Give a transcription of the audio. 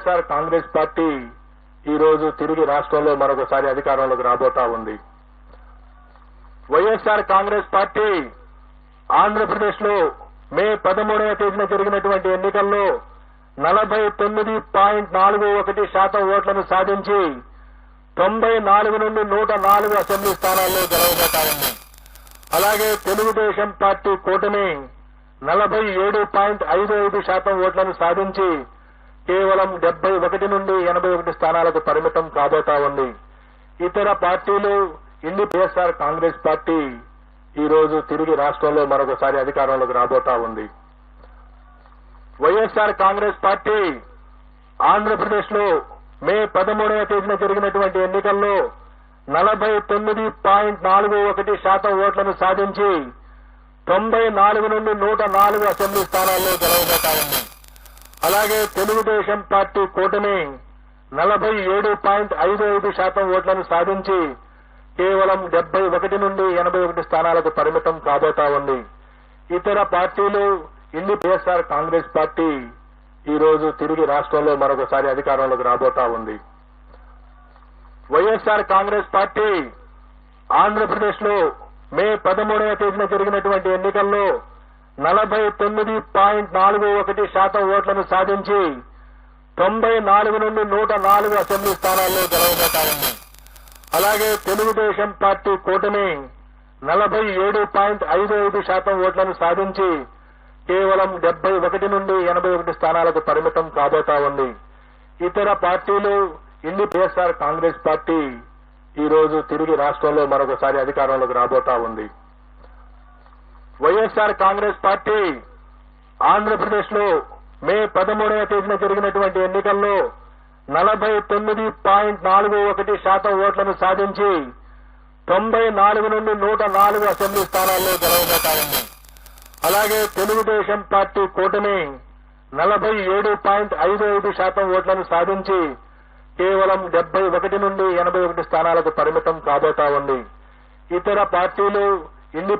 YSR Congress party ఈ రోజు తిరిగి రాష్ట్రంలో మరొకసారి అధికారంలోకి రాబోతా ఉంది. వైఎస్ఆర్ కాంగ్రెస్ పార్టీ ఆంధ్రప్రదేశ్లో మే పదమూడవ తేదీన జరిగినటువంటి ఎన్నికల్లో నలభై తొమ్మిది పాయింట్ నాలుగు ఒకటి శాతం ఓట్లను సాధించి తొంభై నాలుగు నుండి నూట నాలుగు అసెంబ్లీ స్థానాల్లో గెలవబోతాయని అలాగే తెలుగుదేశం పార్టీ కూటమి నలభై ఏడు పాయింట్ ఐదు ఐదు శాతం ఓట్లను సాధించి కేవలం డెబ్బై ఒకటి నుండి ఎనభై ఒకటి స్థానాలకు పరిమితం కాబోతా ఉంది. ఇతర పార్టీలు ఇన్ని పిఎస్ఆర్ కాంగ్రెస్ పార్టీ ఈ రోజు తిరిగి రాష్ట్రంలో మరొకసారి అధికారంలోకి రాబోతా ఉంది. వైఎస్ఆర్ కాంగ్రెస్ పార్టీ ఆంధ్రప్రదేశ్లో మే పదమూడవ తేదీన జరిగినటువంటి ఎన్నికల్లో నలభై తొమ్మిది పాయింట్ నాలుగు ఒకటి శాతం ఓట్లను సాధించి తొంభై నాలుగు నుండి నూట నాలుగు అసెంబ్లీ స్థానాల్లో గెలవబోతా ఉంది. అలాగే తెలుగుదేశం పార్టీ కూటమి నలభై ఏడు పాయింట్ ఐదు ఐదు శాతం ఓట్లను సాధించి కేవలం డెబ్బై ఒకటి నుండి ఎనభై ఒకటి స్థానాలకు పరిమితం కాబోతా ఉంది. ఇతర పార్టీలు ఇన్ని వైఎస్ఆర్ కాంగ్రెస్ పార్టీ ఈ రోజు తిరిగి రాష్ట్రంలో మరొకసారి అధికారంలోకి రాబోతా ఉంది. వైఎస్ఆర్ కాంగ్రెస్ పార్టీ ఆంధ్రప్రదేశ్లో మే పదమూడవ తేదీన జరిగినటువంటి ఎన్నికల్లో నలభై తొమ్మిది పాయింట్ నాలుగు ఒకటి శాతం ఓట్లను సాధించి తొంభై నాలుగు నుండి నూట నాలుగు అసెంబ్లీ స్థానాల్లో గెలవబోతా ఉంది. అలాగే తెలుగుదేశం పార్టీ కూటమి నలభై ఏడు పాయింట్ ఐదు ఐదు శాతం ఓట్లను సాధించి కేవలం డెబ్బై ఒకటి నుండి ఎనభై ఒకటి స్థానాలకు పరిమితం కాబోతా ఉంది. ఇతర పార్టీలు ఇన్ని వైఎస్ఆర్ కాంగ్రెస్ పార్టీ ఈ రోజు తిరిగి రాష్ట్రంలో మరొకసారి అధికారంలోకి రాబోతా ఉంది. వైఎస్ఆర్ కాంగ్రెస్ పార్టీ ఆంధ్రప్రదేశ్లో మే పదమూడవ తేదీన జరిగినటువంటి ఎన్నికల్లో నలభై తొమ్మిది పాయింట్ నాలుగు ఒకటి శాతం ఓట్లను సాధించి తొంభై నాలుగు నుండి నూట నాలుగు అసెంబ్లీ స్థానాల్లో గెలవబోతాయని అలాగే తెలుగుదేశం పార్టీ కూటమి నలభై ఏడు పాయింట్ ఐదు ఐదు శాతం ఓట్లను సాధించి కేవలం డెబ్బై ఒకటి నుండి ఎనభై ఒకటి స్థానాలకు పరిమితం కాబోతా ఉంది ఇతర పార్టీలు ఇండి